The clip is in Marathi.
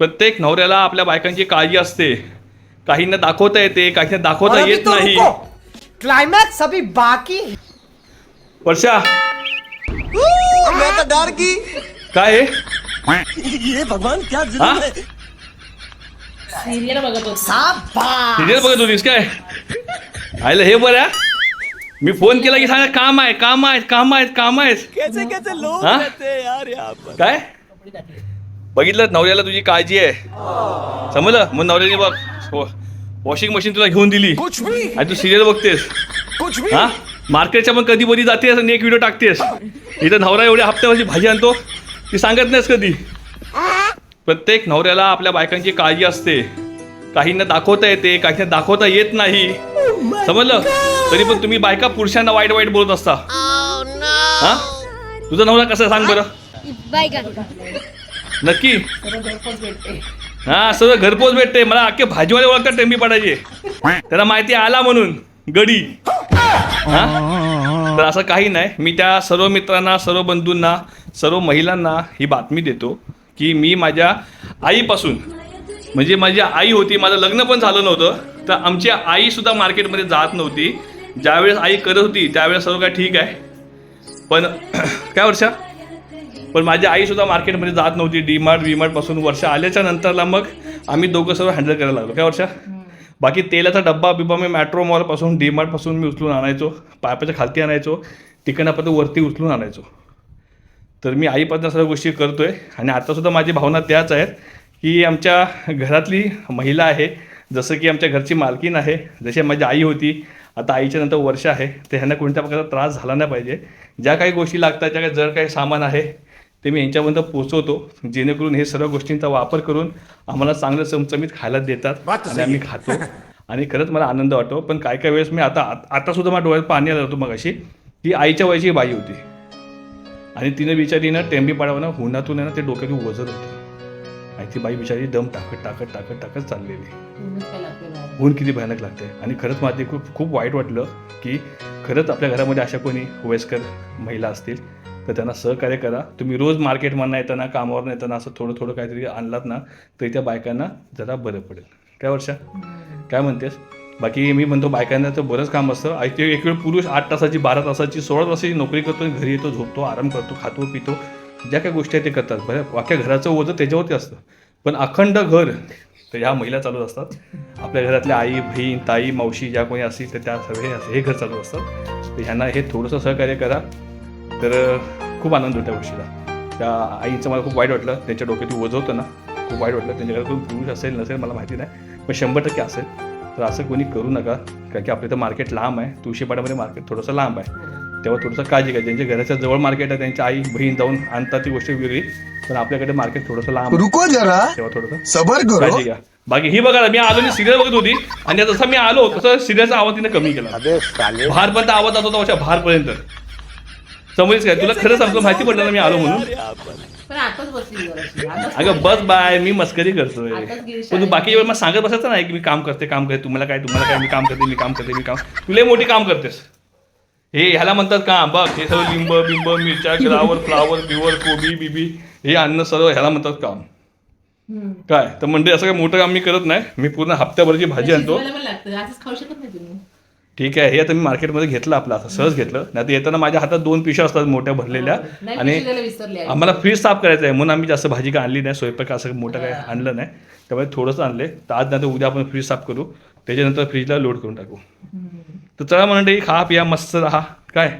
प्रत्येक नवऱ्याला आपल्या बायकांची काळजी असते. काहींना दाखवता येते काहींना दाखवता येत तो नाही. रुको. क्लाइमैक्स अभी बाकी है. वर्षा. डर की काय आहे ये भगवान क्या हा? है? सिरियल बघत होतो. शाबाश सिरियल बघत होतीस काय? आयलं हे बरं मी फोन केला की सांगा काम आहे काम आहेत काम आहेत काम आहेत. कैसे कैसे लोग? रहते यार यहाँ पर? काय? बघितलं नवऱ्याला तुझी काळजी आहे? समजलं? मग नवऱ्याने बघ वॉशिंग मशीन तुला घेऊन दिली. कुछ भी. आणि तू सिरियल बघतेस. कुछ भी. हा? मार्केटच्या पण कधी बधी जातेस आणि एक व्हिडिओ टाकतेस. इथं नवरा एवढ्या हप्त्यावरची भाजी आणतो. ती सांगत नाहीस कधी. प्रत्येक नवऱ्याला आपल्या बायकांची काळजी असते. काहींना दाखवता येते काहींना दाखवता येत नाही. समजलं? तरी पण तुम्ही बायका पुरुषांना वाईट वाईट बोलत असता. हा? तुझा नवरा कसा सांग बरं. बायका नक्की? सर्व घरपोच भेटते. हा सर्व घरपोच भेटते. मला अख्खे भाजीवाले ओळखतात टेंबी पडायचे त्याला माहिती आला म्हणून गडी. हा? तर असं काही नाही. मी त्या सर्व मित्रांना सर्व बंधूंना सर्व महिलांना ही बातमी देतो की मी माझ्या आईपासून म्हणजे माझी आई होती माझं लग्न पण झालं नव्हतं तर आमची आई सुद्धा मार्केटमध्ये जात नव्हती. ज्यावेळेस आई करत होती त्यावेळेस सर्व काय ठीक आहे. पण काय वर्षा? पण माझी आई सुद्धा मार्केटमध्ये जात नव्हती. डीमार्ट विमार्टपासून वर्ष आल्याच्या नंतरला मग आम्ही दोघं सर्व हँडल करायला लागलो. काय वर्षा? बाकी तेलाचा डब्बा बिब्बा मी मॅट्रो मॉलपासून डीमार्टपासून मी उचलून आणायचो. पायपाच्या खालती आणायचो. तिकडनं वरती उचलून आणायचो. तर मी आईपासून सर्व गोष्टी करतोय. आणि आतासुद्धा माझी भावना त्याच आहेत की आमच्या घरातली महिला आहे. जसं की आमच्या घरची मालकीन आहे. जशी माझी आई होती. आता आईच्या नंतर वर्ष आहे. तर ह्यांना कोणत्या प्रकारचा त्रास झाला नाही पाहिजे. ज्या काही गोष्टी लागतात ज्या काही जर काही सामान आहे ते मी यांच्यापर्यंत पोचवतो जेणेकरून हे सर्व गोष्टींचा वापर करून आम्हाला चांगलं चमचमीत खायला देतात आणि आम्ही खातो. आणि खरंच मला आनंद वाटतो. पण काय काय वेळेस मी आता आता सुद्धा माझ्या डोळ्यात पाणी आलं होतं मग अशी की आईच्या वयाची बाई होती. आणि तिनं बिचारीनं टेंबी पाडावं हुनातून ना ते डोक्यातून वजन होतं. आणि ती बाई बिचारी दम टाकत टाकत टाकत टाकत चाललेली. ऊन किती भयानक लागते आणि खरंच मला ते खूप खूप वाईट वाटलं की खरंच आपल्या घरामध्ये अशा कोणी वयस्कर महिला असतील तर त्यांना सहकार्य करा. तुम्ही रोज मार्केटमधनं येताना कामावर येताना असं थोडं थोडं काहीतरी आणलात ना तरी त्या बायकांना जरा बरं पडेल. काय वर्षा? काय म्हणतेस? बाकी मी म्हणतो बायकांना तर बरंच काम असतं. आई ते एक वेळ पुरुष आठ तासाची बारा तासाची सोळा तासाची नोकरी करतो घरी येतो झोपतो आराम करतो खातो पितो. ज्या काही गोष्टी आहेत ते करतात. बरं अख्ख्या घराचं ओझं त्याच्यावरती असतं. पण अखंड घर तर ह्या महिला चालू असतात. आपल्या घरातल्या आई बहीण ताई मावशी ज्या कोणी असतील तर त्या सगळे हे घर चालू असतात तर ह्यांना हे थोडंसं सहकार्य करा. तर खूप आनंद होता गोष्टीला. त्या आईचं मला खूप वाईट वाटलं. त्यांच्या डोक्यात होतं ना. खूप वाईट वाटलं. त्यांच्या घरात कोणी पुरुष असेल नसेल मला माहिती नाही. पण शंभर टक्के असेल. तर असं कोणी करू नका. कारण की आपल्या इथं मार्केट लांब आहे. तुळशीपाड्यामध्ये मार्केट थोडंसं लांब आहे. तेव्हा थोडंसं काळजी घ्या. ज्यांच्या घराच्या जवळ मार्केट आहे त्यांच्या आई बहीण जाऊन आणतात ती गोष्ट वेगळी. पण आपल्याकडे मार्केट थोडंसं लांब. रुको जरा. तेव्हा थोडंसं सबर करो. काळजी घ्या. बाकी ही बघा मी आलो सिरियल बघत होती. आणि जसं मी आलो तसं सिरियलचा आवाज तिने कमी केला. भारपर्यंत आवाज जात होता अशा भारपर्यंत समजेल काय? तुला खरं सांगतो माहिती पडलं ना मी आलो म्हणून. पण आताच बसली जराशी. आताच अगं बस बाय मी मस्करी करतोय. आताच पण तू बाकी वेळ मला सांगत बसायचं नाही की मी काम करते काम करते तुम्हाला काय तुम्हाला काय मी काम करते मी काम करते मी काम तुला मोठी काम करतेस. हे ह्याला म्हणतात काम बघ हे सगळं लिंब बिंब मिरच्या ग्रावर फ्लावर बिवर कोबी बिबी हे अन्न सर्व ह्याला म्हणतात काम. हम्म. काय? तर म्हणजे असं काही मोठं काम मी करत नाही. मी पूर्ण हप्त्याभरची भाजी आणतो. शिजवायला पण लागतं. असंच खाऊ शकत नाही तुम्ही. ठीक आहे हे आता मी मार्केटमध्ये घेतलं आपलं असं सहज घेतलं. नाही तर येताना माझ्या हातात दोन पिशव्या असतात मोठ्या भरलेल्या नाही आणि. आम्हाला फ्रीज साफ करायचं आहे म्हणून आम्ही जास्त भाजी काय आणली नाही स्वयंपाक असं मोठं काय आणलं नाही. त्यामुळे थोडंसं आणले. तर आज नाही तर उद्या आपण फ्रीज साफ करू. त्याच्यानंतर फ्रीजला लोड करून टाकू. तर चला म्हणते खा पिया मस्त राहा. काय?